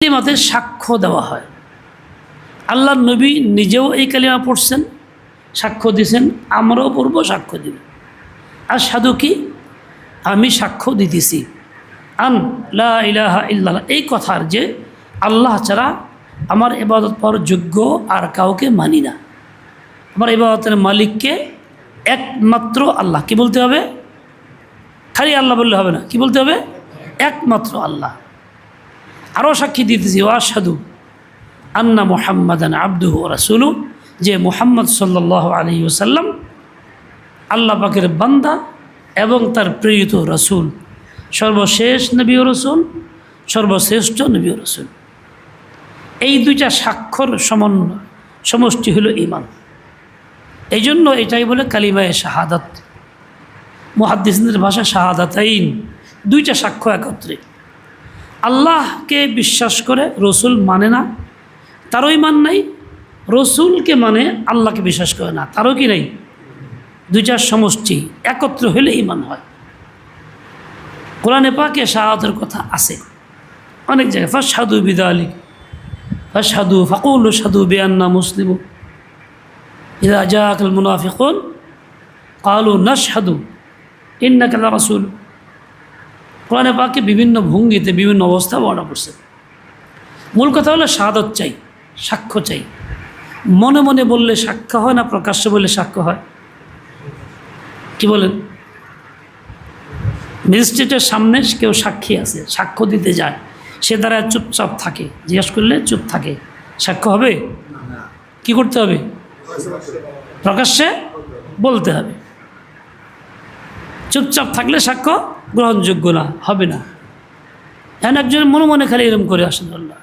কালিমাতে সাক্ষ্য দেওয়া হয়। আল্লাহ নবী নিজেও এই কালিমা পড়ছেন, সাক্ষ্য দিয়েছেন আমরাও পড়ব, সাক্ষ্য দিব। আর সাধু কি? আমি সাক্ষ্য দিতেছি। আন লা ইলাহা ইল্লাল্লাহ, এই কথার যে আল্লাহ ছাড়া আমার এবাদত পর যোগ্য আর কাউকে মানি না। আমার এবাদতের মালিককে একমাত্র আল্লাহ। কি বলতে হবে? খালি আল্লাহ বললে হবে না। কি বলতে হবে? একমাত্র আল্লাহ। আরও সাক্ষী দিতেছি ওয়াসাদু আন্না মোহাম্মদান আব্দুহ রাসুলু যে মোহাম্মদ সাল্লাহ আলী ওসাল্লাম আল্লাহ পাকের বান্দা এবং তার প্রেরিত রসুল। সর্বশেষ নবী রসুল, সর্বশ্রেষ্ঠ নবী রসুল। এই দুইটা স্বাক্ষর সমন্বয় সমষ্টি হলো ইমান এই জন্য এটাই বলে কালিমায় শাহাদাত। মহাদ্দিসদের ভাষা শাহাদাতাইন, দুইটা সাক্ষ্য একত্রে। আল্লাহকে বিশ্বাস করে রসুল মানে না, তারও ইমান নাই, রসুলকে মানে আল্লাহকে বিশ্বাস করে না, তারও কি নাই? দুইটার সমষ্টি একত্র হলে ইমান হয়। কোরআনে পাকে শাহাদের কথা আছে। অনেক জায়গায় ফার্স্ট সাধু বিদা আলী ফার্স্ট সাধু ফাকুল সাধু বেয়ান্না মুসলিম, ইদা জাকাল মুনাফিকুন, কালু নাশহাদু, ইন্নাকা রাসূল। কোরআনে পাকে বিভিন্ন ভঙ্গিতে বিভিন্ন অবস্থা বর্ণনা করছে। মূল কথা হলো শাহাদত চাই, সাক্ষ্য চাই। মনে মনে বললে সাক্ষ্য হয় না, প্রকাশ্যে বললে সাক্ষ্য হয়। কি বলেন? ম্যাজিস্ট্রেটের সামনে কেউ সাক্ষী আছে, সাক্ষ্য দিতে যায়। সে দ্বারা চুপচাপ থাকে, জিজ্ঞাসা করলে চুপ থাকে। সাক্ষ্য হবে? কি করতে হবে? প্রকাশ্যে বলতে হবে। চুপচাপ থাকলে সাক্ষ্য গ্রহণযোগ্য না, হবে না। এখন একজন মনে মনে খালি এরম করে আসেন আল্লাহ।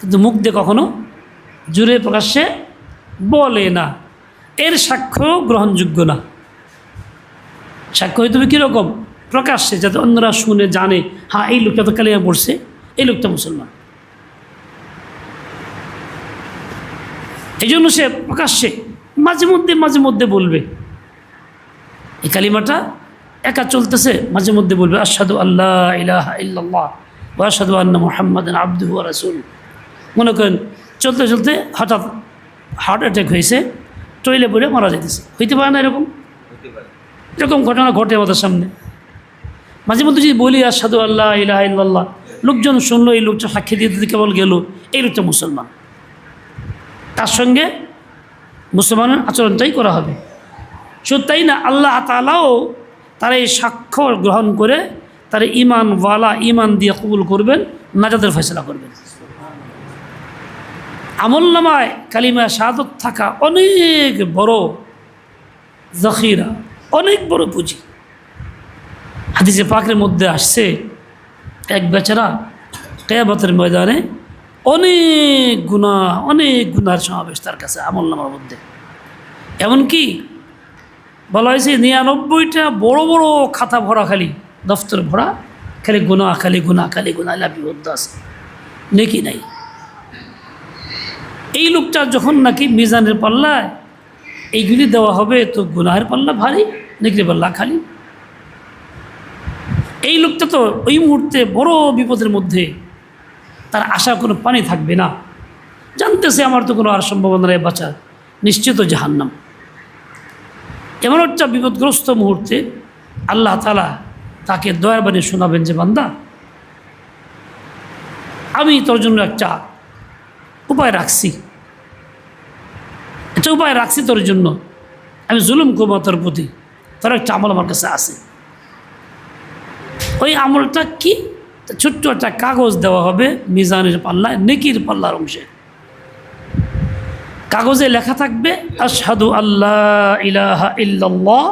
কিন্তু মুখ দিয়ে কখনো জুড়ে প্রকাশ্যে বলে না। এর সাক্ষ্য গ্রহণযোগ্য না। সাক্ষ্য হইতে তুমি কীরকম? প্রকাশ্যে, যাতে অন্যরা শুনে, জানে হ্যাঁ এই লোকটা তো কালিয়া পড়ছে, এই লোকটা মুসলমান। এই জন্য সে প্রকাশ্যে, মাঝে মধ্যে মাঝে মধ্যে বলবে, এই কালিমাটা একা চলতেছে মাঝে মধ্যে বলবে আসাদু আল্লাহ ইলাহা আসাদু আন্না মোহাম্মদ আব্দুহু রাসুল মনে করেন চলতে চলতে হঠাৎ হার্ট অ্যাটাক হয়েছে টইলে পড়ে মারা যেতেছে হইতে পারে না এরকম? এরকম ঘটনা ঘটে আমাদের সামনে। মাঝে মধ্যে যদি বলি আসাদু আল্লাহ ইলাহা ইল্লাল্লাহ লোকজন শুনলো এই লোকটা সাক্ষী দিয়ে দিতে কেবল গেল এই লোকটা মুসলমান। তার সঙ্গে মুসলমানের আচরণটাই করা হবে। শুধু তাই না? আল্লাহ তালাও তারা এই সাক্ষ্য গ্রহণ করে তারা ইমান ওয়ালা ইমান দিয়ে কবুল করবেন নাজাদের ফেসলা করবেন। আমল্লামায় কালিমা শাহাদত থাকা অনেক বড় জখিরা, অনেক বড় পুঁজি। হাদিসে পাকের মধ্যে আসছে, এক বেচারা কেয়াবতের ময়দানে অনেক গুণা অনেক গুণার সমাবেশ তার কাছে আমল্লামার মধ্যে। এমনকি বলা হয়েছে, নিরানব্বইটা বড় বড় খাতা ভরা খালি, দফতর ভরা, খালি গুণা খালি গুণা খালি গুণা লাভিবদ্ধ আছে নেকি নাই। এই লোকটা যখন নাকি মিজানের পাল্লায় এইগুলি দেওয়া হবে, তো গুনাহের পাল্লা ভারী, নেকির পাল্লা খালি। এই লোকটা তো ওই মুহূর্তে বড় বিপদের মধ্যে, তার আশা কোনো পানি থাকবে না। জানতেছে, আমার তো কোনো আর সম্ভাবনা নেই বাঁচার নিশ্চিত জাহান্নাম। এমন একটা বিপদগ্রস্ত মুহূর্তে আল্লাহ তালা তাকে দয়া বানিয়ে শোনাবেন যে বান্দা, আমি তোর জন্য একটা উপায় রাখছি। একটা উপায় রাখছি তোর জন্য। আমি জুলুম করব তোর প্রতি। তোর একটা আমল আমার কাছে আছে। ওই আমলটা কি? ছোট্ট একটা কাগজ দেওয়া হবে মিজানের পাল্লায়, নেকির পাল্লার অংশে। কাগজে লেখা থাকবে, আশহাদু আল্লাহ ইলাহা ইল্লাল্লাহ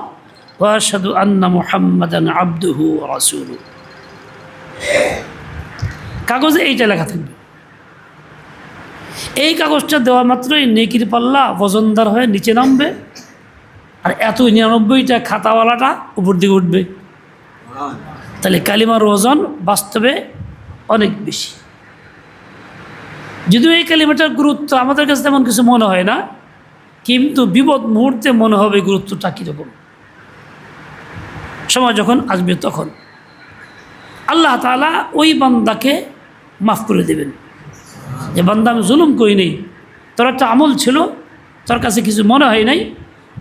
ওয়া আন্না মুহাম্মাদান আবদুহু ওয়া কাগজে এইটা লেখা থাকবে। এই কাগজটা দেওয়া মাত্রই নেকির পাল্লা বজনদার হয়ে নিচে নামবে, আর এত নিরানব্বইটা খাতাওয়ালাটা উপর দিকে উঠবে। তাহলে কালিমার ওজন বাস্তবে অনেক বেশি। যদিও এই কালিমাটার গুরুত্ব আমাদের কাছে তেমন কিছু মনে হয় না, কিন্তু বিপদ মুহূর্তে মনে হবে গুরুত্বটা কীরকম সময় যখন আসবে তখন আল্লাহ তালা ওই বান্দাকে মাফ করে দেবেন। যে বান্দা, আমি জুলুম করি নেই তোর একটা আমল ছিল, তোর কাছে কিছু মনে হয় নাই,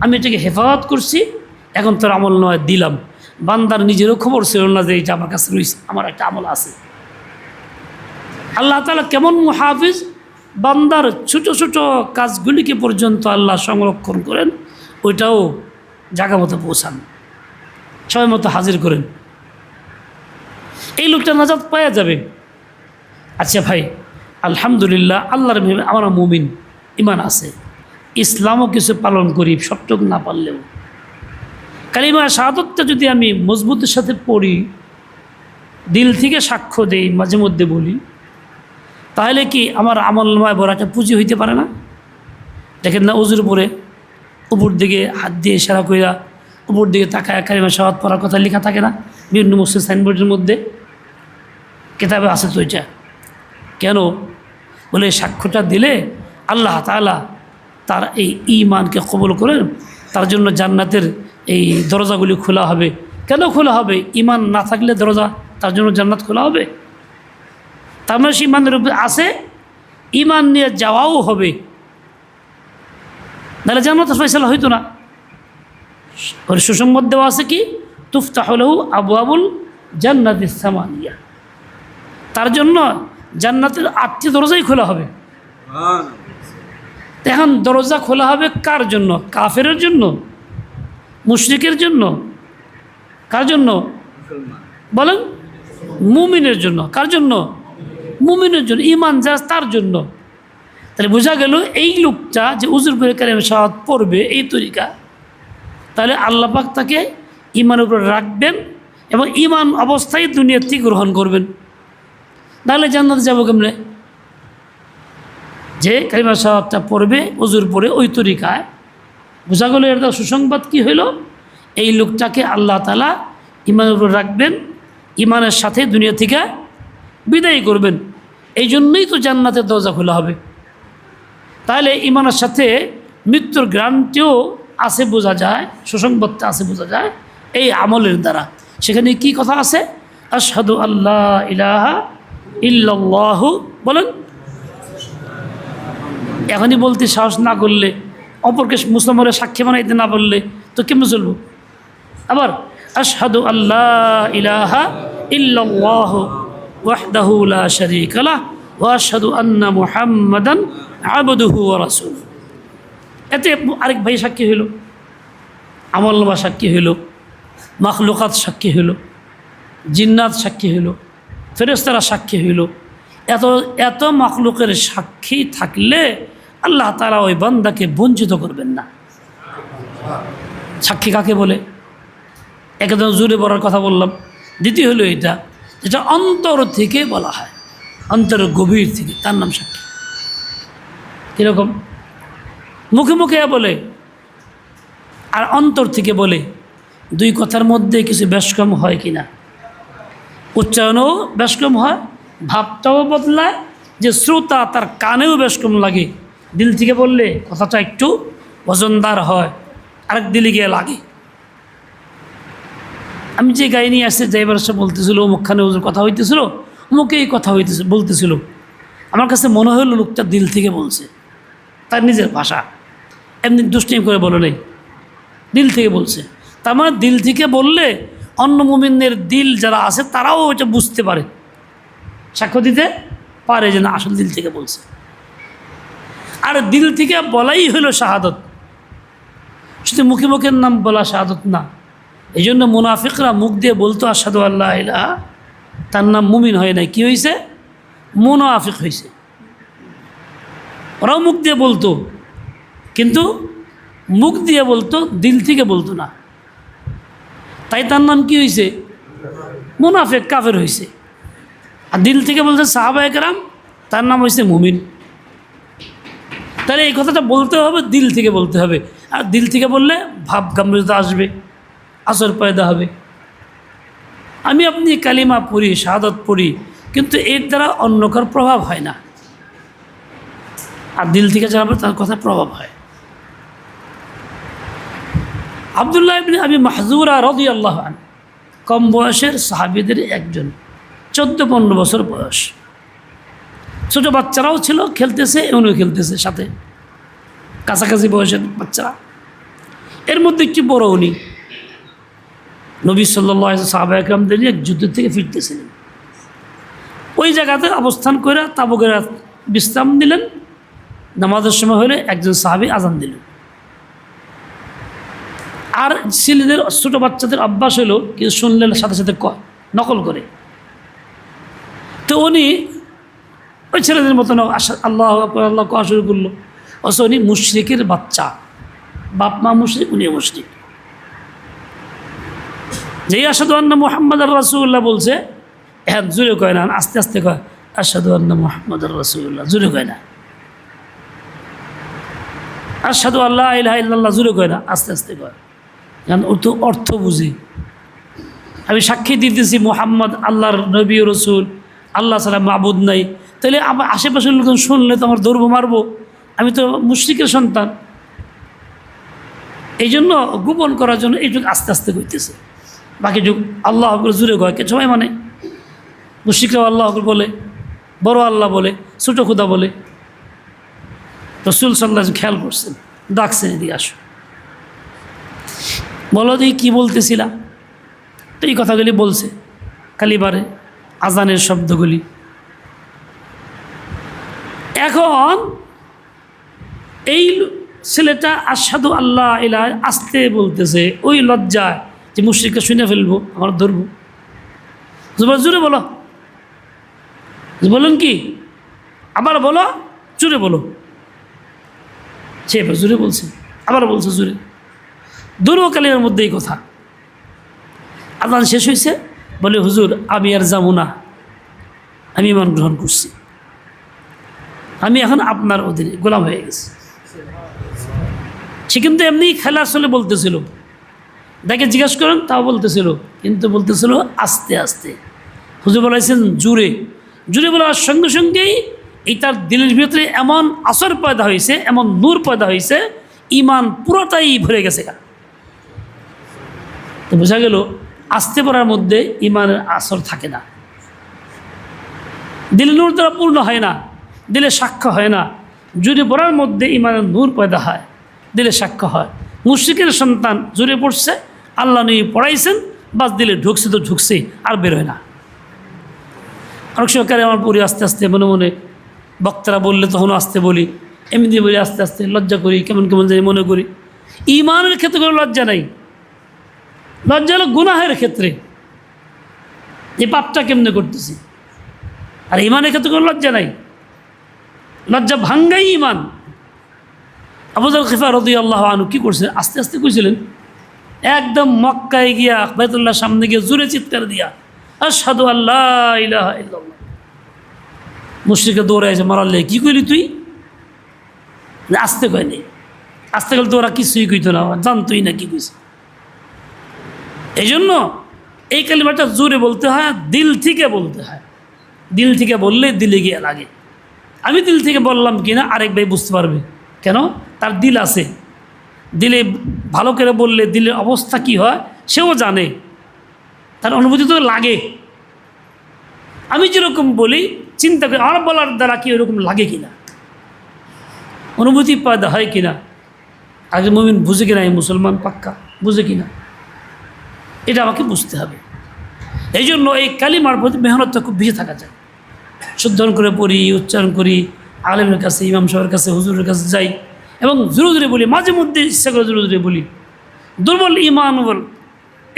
আমি এটাকে হেফাজত করছি, এখন তোর আমল নয়, দিলাম। বান্দার নিজেরও খবর ছিল না যে এটা আমার কাছে রয়েছে, আমার একটা আমল আছে। আল্লাহ তালা কেমন মুহাফিজ? বান্দার ছোট ছোট কাজগুলিকে পর্যন্ত আল্লাহ সংরক্ষণ করেন, ওইটাও জায়গা মতো পৌঁছান। সময় মতো হাজির করেন। এই লোকটা নাজাদ পাওয়া যাবে। আচ্ছা ভাই, আলহামদুলিল্লাহ, আল্লাহর মেহমান আমরা মুমিন ইমান আছে। ইসলামও কিছু পালন করি, সবটুক না পারলেও। কালিমা শাহাদতটা যদি আমি মজবুতের সাথে পড়ি, দিল থেকে সাক্ষ্য দেই, মাঝে মধ্যে বলি তাহলে কি আমার আমল আমলমায় বড় একটা পুঁজি হইতে পারে না? দেখেন না, উজুর পরে উপর দিকে হাত দিয়ে সারা কইরা উপর দিকে তাকায় কালিমা শাহাদ পড়ার কথা লেখা থাকে না? বিভিন্ন মসজিদ সাইনবোর্ডের মধ্যে। কেতাবে আছে তো কেন? বলে সাক্ষ্যটা দিলে আল্লাহ তালা তার এই ইমানকে কবল করেন, তার জন্য জান্নাতের এই দরজাগুলি খোলা হবে। কেন খোলা হবে? ইমান না থাকলে দরজা তার জন্য জান্নাত খোলা হবে? তার মানে ইমানের উপরে আছে ইমান নিয়ে যাওয়াও হবে। তাহলে নাহলে জান্নাত ফয়সালা হইতো না। ওর সুসংবাদ দেওয়া আছে কি? তুফতা হলেও আবু আবুল জান্নাত ইসামানিয়া তার জন্য জান্নাতের আটটি দরজাই খোলা হবে। তো এখন দরজা খোলা হবে কার জন্য? কাফের জন্য? মুশরিকের জন্য? কার জন্য? বলেন মুমিনের জন্য। কার জন্য? মুমিনের জন্য ইমান যা তার জন্য। তাহলে বোঝা গেল এই লোকটা যে উজুর করে কালেম সাহাদ পড়বে, এই তরিকা। তাহলে আল্লাপাক তাকে ইমানের উপর রাখবেন এবং ইমান অবস্থায় দুনিয়ার থেকে গ্রহণ করবেন। তাহলে জান্নাতে যাব কেমনে? যে কালিমা সাহাবটা পড়বে অজুর পরে ওই তরিকায়। বোঝা গেল এটা সুসংবাদ কি হইল এই লোকটাকে আল্লাহ তালা ইমানের উপর রাখবেন। ইমানের সাথে দুনিয়া থেকে বিদায় করবেন। এই জন্যই তো জান্নাতের দরজা খোলা হবে। তাহলে ইমানের সাথে মৃত্যুর গ্রান্টিও আছে বোঝা যায়, সুসংবাদটা আছে বোঝা যায়, এই আমলের দ্বারা। সেখানে কি কথা আছে? আশহাদু আল্লাহ ইলাহা ইল্লাল্লাহু বলেন। এখনই বলতে সাহস না করলে, অপরকে মুসলমানের সাক্ষী বানাইতে না বললে তো কেমন চলবো? আবার, আশহাদু আল্লাহ ইলাহা ইল্লাল্লাহ শারীকা লাহ ওয়া আশহাদু আন্না মুহাম্মাদান আবদুহু ওয়া রাসূলুহু। এতে আরেক ভাই সাক্ষী হইল আমলবা সাক্ষী হইল, মাখলুকাত সাক্ষী হইল, জিন্নাত সাক্ষী হইল ফেরেস্তারা সাক্ষী হইল। এত এত মাখলুকের সাক্ষী থাকলে আল্লাহ তারা ওই বান্দাকে বঞ্চিত করবেন না। সাক্ষী কাকে বলে? একদম জোরে বলার কথা বললাম। দ্বিতীয় হলো এটা যেটা অন্তর থেকে বলা হয়। অন্তর গভীর থেকে, তার নাম সাক্ষী। কীরকম? মুখে মুখে বলে, আর অন্তর থেকে বলে, দুই কথার মধ্যে কিছু ব্যস্কম হয় কি না উচ্চারণও ব্যস্কম হয়, ভাবটাও বদলায়, যে শ্রোতা তার কানেও ব্যস্কম লাগে। দিল থেকে বললে কথাটা একটু ওজনদার হয়, আরেক দিলে গিয়ে লাগে। আমি যে গাড়ি নিয়ে আসছে যাইবার সে বলতেছিল অমুকখানে ওদের কথা হইতেছিল অমুকে এই কথা হইতেছে, বলতেছিল। আমার কাছে মনে হলো লোকটা দিল থেকে বলছে, তার নিজের ভাষা। এমনি দুষ্টিম করে বলো নেই, দিল থেকে বলছে। তার মানে দিল থেকে বললে অন্য মুমিনের দিল যারা আছে, তারাও ওইটা বুঝতে পারে। সাক্ষ্য দিতে পারে যে না, আসল দিল থেকে বলছে। আর দিল থেকে বলাই হলো শাহাদত। শুধু মুখে মুখের নাম বলা শাহাদত না এই জন্য মুনাফিকরা মুখ দিয়ে বলতো আসাদু আল্লাহ ইলাহা তার নাম মুমিন হয় নাই। কি হয়েছে মুনাফিক হয়েছে ওরাও মুখ দিয়ে বলতো, কিন্তু মুখ দিয়ে বলতো, দিল থেকে বলতো না। তাই তার নাম কি হয়েছে মুনাফেক, কাফের হয়েছে আর দিল থেকে বলছে সাহাবা একরাম তার নাম হয়েছে মুমিন। তাহলে এই কথাটা বলতে হবে, দিল থেকে বলতে হবে। আর দিল থেকে বললে ভাব গাম্ভীর্যতা আসবে। আসর পয়দা হবে। আমি আপনি কালিমা পড়ি, শাহাদত পড়ি, কিন্তু এর দ্বারা অন্য কার প্রভাব হয় না। আর দিল থেকে যারা তার কথা প্রভাব হয়। আবদুল্লাহ ইবনে আমি মাহজুরা রদি আল্লাহ কম বয়সের সাহাবিদের একজন, চোদ্দ পনেরো বছর বয়স। ছোটো বাচ্চারাও ছিল, খেলতেছে উনিও খেলতেছে সাথে। কাছাকাছি বয়সের বাচ্চারা। এর মধ্যে একটি বড় উনি। নবী সাল্লাহ সাহাবা একরামদের নিয়ে যুদ্ধ থেকে ফিরতেছিলেন ওই জায়গাতে অবস্থান করে তাবুকের বিশ্রাম দিলেন নামাজের সময় হলে একজন সাহাবি আজান দিলেন আর ছেলেদের ছোটো বাচ্চাদের অভ্যাস হলো কিছু শুনলে সাথে সাথে কয় নকল করে তো উনি ওই ছেলেদের মতন আল্লাহ আল্লাহ কোয়া শুরু করল অথচ উনি মুশরিকের বাচ্চা বাপ মা মুশরিক উনিও মুশরিক যেই আসাদু আন্না মোহাম্মদ রাসুল্লাহ বলছে হ্যাঁ জুড়ে কয় না, আস্তে আস্তে কয় আসাদু আন্না মোহাম্মদ রাসুল্লাহ জুড়ে কয় না। আসাদু আল্লাহ ইল্লাল্লাহ জুড়ে কয় না, আস্তে আস্তে কয়। কারণ ও তো অর্থ বুঝি। আমি সাক্ষী দিতেছি মোহাম্মদ, আল্লাহর নবী রসুল, আল্লাহ ছাড়া মাবুদ নাই। তাহলে আমার আশেপাশের লোকজন শুনলে তো আমার দৌড়বো মারবো। আমি তো মুশ্রিকের সন্তান। এই জন্য গোপন করার জন্য এই যুগ আস্তে আস্তে করতেছে বাকি যুগ আল্লাহ আকবর জুড়ে কয় কে সবাই মানে? মুশ্রিকরাও আল্লাহ আকবর বলে, বড় আল্লাহ বলে, ছোটো খুদা বলে। রসুল সাল্লাহ খেয়াল করছেন, ডাকছেন এদিকে আসো। বলো দেখি কী বলতেছিলাম তো এই কথাগুলি বলছে কালিবারে আজানের শব্দগুলি। এখন এই ছেলেটা আসাদু আল্লাহ ইলা আসতে বলতেছে, ওই লজ্জায় যে মুশ্রিককে শুনে ফেলব, আমার ধরবো। জোরে জোরে বলো। বলুন কি? আবার বলো, জোরে বলো। সে এবার জোরে বলছে, আবার বলছে জোরে। দুর্বকালীনের মধ্যে এই কথা। আদান শেষ হয়েছে, বলে, হুজুর, আমি আর যাব না। আমি ইমান গ্রহণ করছি। আমি এখন আপনার অধীনে গোলাম হয়ে গেছি। সে কিন্তু এমনি খেলা আসলে বলতেছিল। দেখে জিজ্ঞেস করেন, তাও বলতেছিল, কিন্তু বলতেছিল আস্তে আস্তে। হুজুর বলেছেন জুড়ে জুড়ে বলার সঙ্গে সঙ্গেই এই তার দিলের ভিতরে এমন আসর পয়দা হয়েছে এমন নূর পয়দা হয়েছে ইমান পুরোটাই ভরে গেছে গা। তো বোঝা গেল, আসতে পড়ার মধ্যে ইমানের আসর থাকে না। দিলে নূর দ্বারা পূর্ণ হয় না, দিলে সাক্ষ্য হয় না। জুড়ে পড়ার মধ্যে ইমানের নূর পয়দা হয়, দিলে সাক্ষ্য হয়। মুশ্রিকের সন্তান জুড়ে পড়ছে আল্লাহ নিয়ে পড়াইছেন, বাস দিলে ঢুকছে তো ঢুকছে, আর বেরোয় না। অনেক সরকারে আমার পড়ি আস্তে আস্তে, মনে মনে বক্তারা বললে তখন আসতে বলি, এমনি বলি আস্তে আস্তে, লজ্জা করি, কেমন কেমন জানি মনে করি। ইমানের ক্ষেত্রে কোনো লজ্জা নাই। লজ্জা হলো গুনাহের ক্ষেত্রে। যে পাপটা কেমনে করতেছি? আর ইমানের ক্ষেত্রে কোনো লজ্জা নাই। লজ্জা ভাঙ্গাই ইমান। আবুজাল খিফা রদি আল্লাহ আনু কী করছিলেন আস্তে আস্তে কইছিলেন একদম মক্কায় গিয়া বাইতুল্লাহ সামনে গিয়ে জোরে চিৎকার দিয়া আর সাধু আল্লাহ মুশ্রিকে দৌড়ে আছে মারাল্লে কী কইলি তুই? আসতে কয়নি আসতে গেলে তো ওরা কিছুই কইতো না জানতোই না কী কইছে। এই জন্য এই কালিমাটা জোরে বলতে হয়, দিল থেকে বলতে হয়। দিল থেকে বললে দিলে গিয়ে লাগে। আমি দিল থেকে বললাম কি না আরেক ভাই বুঝতে পারবে। কেন? তার দিল আছে। দিলে ভালো করে বললে দিলের অবস্থা কি হয়, সেও জানে। তার অনুভূতি তো লাগে। আমি যেরকম বলি, চিন্তা করি, আমার বলার দ্বারা কি ওরকম লাগে কিনা? অনুভূতি পয়দা হয় কিনা? আগে মমিন বুঝে কিনা এই মুসলমান পাক্কা? বুঝে কিনা? এটা আমাকে বুঝতে হবে। এই জন্য এই কালিমার প্রতি মেহনতটা খুব বেশি থাকা যায়। শুদ্ধন করে পড়ি, উচ্চারণ করি, আলেমের কাছে, ইমাম সাহেবের কাছে, হুজুরের কাছে যাই। এবং জোরে জোরে বলি, মাঝে মধ্যে ইচ্ছা করে জোরে জোরে বলি। দুর্বল ইমান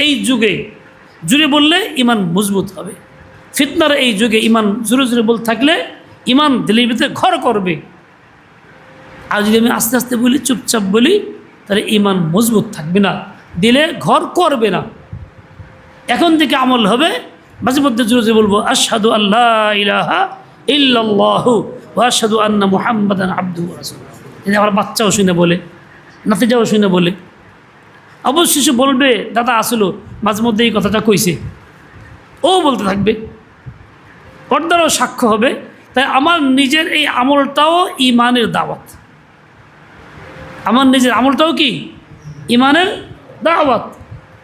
এই যুগে জুড়ে বললে ইমান মজবুত হবে। ফিতনার এই যুগে ইমান জোরে জোরে বল থাকলে ইমান দিলের ভিতরে ঘর করবে। আর যদি আমি আস্তে আস্তে বলি, চুপচাপ বলি, তাহলে ইমান মজবুত থাকবে না, দিলে ঘর করবে না। এখন থেকে আমল হবে, মাঝে মধ্যে জোরে জোরে বলব, আশহাদু আল্লাহ ইলাহা ওয়া আশহাদু আন্না মুহাম্মাদান আবদুহু ওয়া এটা আমার বাচ্চাও শুনে বলে নাতিজাও শুনে বলে। অবশ্যই সে বলবে, দাদা আসলো, মাঝে মধ্যে এই কথাটা কইছে। ও বলতে থাকবে ওর দ্বারাও সাক্ষ্য হবে, তাই আমার নিজের এই আমলটাও ইমানের দাওয়াত। আমার নিজের আমলটাও কি? ইমানের দাওয়াত।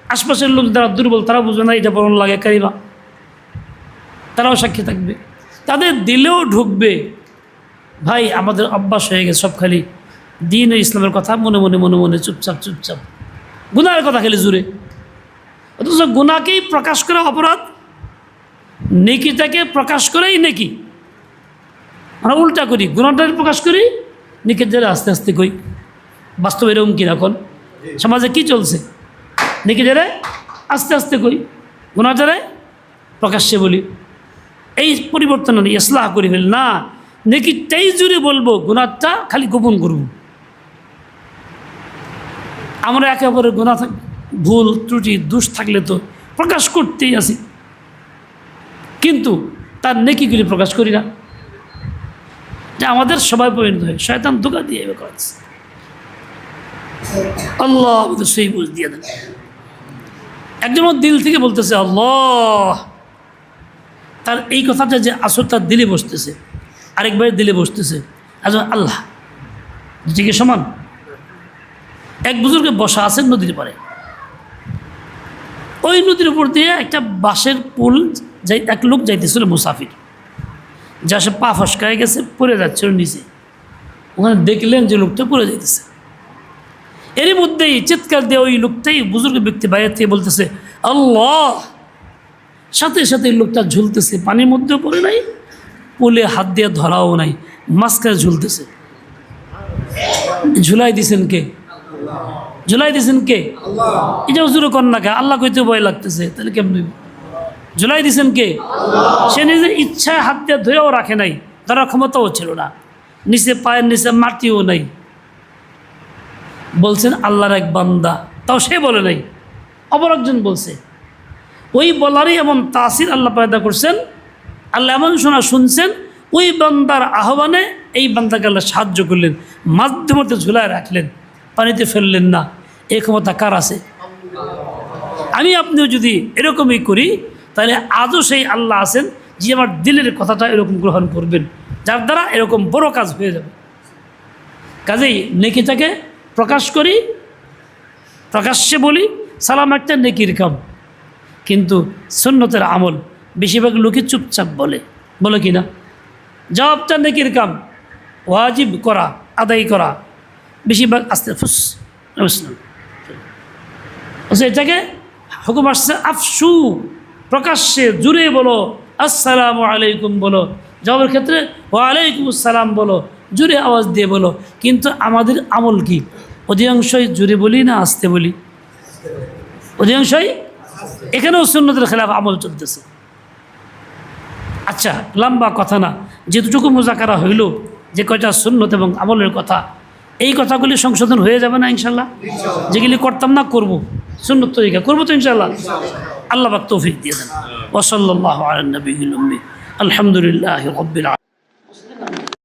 আশপাশের লোক যারা দুর্বল, তারা বুঝবে না, এটা বরণ লাগে কারিমা। তারাও সাক্ষী থাকবে। তাদের দিলেও ঢুকবে। ভাই, আমাদের অভ্যাস হয়ে গেছে সব খালি। দিন ও ইসলামের কথা মনে মনে মনে মনে চুপচাপ চুপচাপ। গুনার কথা খালি জুড়ে অথচ গুনাকেই প্রকাশ করা অপরাধ নেকিটাকে প্রকাশ করেই নেকি। আমরা উল্টা করি গুণাটাকে প্রকাশ করি যারা আস্তে আস্তে কই বাস্তব এরকম কি এখন? সমাজে কি চলছে? নেকি যারা আস্তে আস্তে কই গুণাটারে প্রকাশ্যে বলি। এই পরিবর্তন ইসলাহ করি ফেল না নেকিটাই জুড়ে বলব গুণাটা খালি গোপন করব। আমরা একে অপরের গুণা থাক, ভুল, ত্রুটি, দোষ থাকলে তো প্রকাশ করতেই আছি। কিন্তু তার নেকিগুলি প্রকাশ করি না। যে আমাদের সবাই পরিণত হয়, শয়তান ধোকা দিয়ে এবার করাচ্ছে। আল্লাহ আমাদের সেই বুঝ দিয়ে দেন। একজন দিল থেকে বলতেছে, আল্লাহ, তার এই কথাটা যে আসর তার দিলে বসতেছে, আরেকবার দিলে বসতেছে একজন আল্লাহ দুটিকে সমান? এক বুজুর্গে বসা আছেন নদীর পারে ওই নদীর উপর দিয়ে একটা বাঁশের পুল যাই, এক লোক যাইতেছিল মুসাফির। যা সে পা ফসকায় গেছে, পড়ে যাচ্ছে ওর নিচে। ওখানে দেখলেন যে লোকটা পড়ে যাইতেছে। এরই মধ্যেই চিৎকার দিয়ে ওই লোকটাই বুজুর্গ ব্যক্তি বাইরে থেকে বলতেছে, আল্লাহ! সাথে সাথে লোকটা ঝুলতেছে, পানির মধ্যেও পড়ে নাই, পুলে হাত দিয়ে ধরাও নাই, মাঝখানে ঝুলতেছে। ঝুলাই দিছেন কে? ঝুলাই দিছেন কে? এটা হুজুরে কন্যাকে আল্লাহ কইতে ভয় লাগতেছে তাহলে কেমন? ঝুলাই দিছেন কে? সে নিজের ইচ্ছায় হাত দিয়ে ধরেও রাখে নাই ধরার ক্ষমতাও ছিল না নিচে পায়ের নিচে মাটিও নাই। বলছেন আল্লাহর এক বান্দা। তাও সে বলে নাই অপর একজন বলছে ওই বলারই এমন তাসির আল্লাহ পয়দা করছেন আল্লাহ এমন শোনা শুনছেন ওই বান্দার আহ্বানে এই বান্দাকে আল্লাহ সাহায্য করলেন মাধ্যমতে ঝুলায় রাখলেন। পানিতে ফেললেন না। এই ক্ষমতা কার আছে? আমি আপনিও যদি এরকমই করি, তাহলে আজও সেই আল্লাহ আছেন যে আমার দিলের কথাটা এরকম গ্রহণ করবেন, যার দ্বারা এরকম বড় কাজ হয়ে যাবে। কাজেই নেকিটাকে প্রকাশ করি, প্রকাশ্যে বলি, সালাম একটা নেকির কাম। কিন্তু সুন্নতের আমল বেশিরভাগ লোকে চুপচাপ বলে। বলে কি না? জবাবটা নেকির কাম। ওয়াজিব করা, আদায় করা বেশিরভাগ আস্তে ফুস এটাকে হুকুম আসছে, আফসু, প্রকাশ্যে জুড়ে বলো, আসসালামু আলাইকুম বলো, জবাবের ক্ষেত্রে ওয়ালাইকুম আসসালাম বলো, জুড়ে আওয়াজ দিয়ে বলো। কিন্তু আমাদের আমল কি? অধিকাংশই জুড়ে বলি না, আসতে বলি? অধিকাংশই এখানেও সুন্নতের খেলাফ আমল চলতেছে। আচ্ছা লম্বা কথা না। যেটুকু মোজাকারা হইল, যে কয়টা সুন্নত এবং আমলের কথা এই কথাগুলি সংশোধন হয়ে যাবে না ইনশাল্লাহ। যেগুলি করতাম না, করব। সুন্নত তরিকা করব তো ইনশাল্লাহ। আল্লাহ পাক তৌফিক দিয়ে দেন। ওসল্লাহ আলনবী আলহামদুলিল্লাহ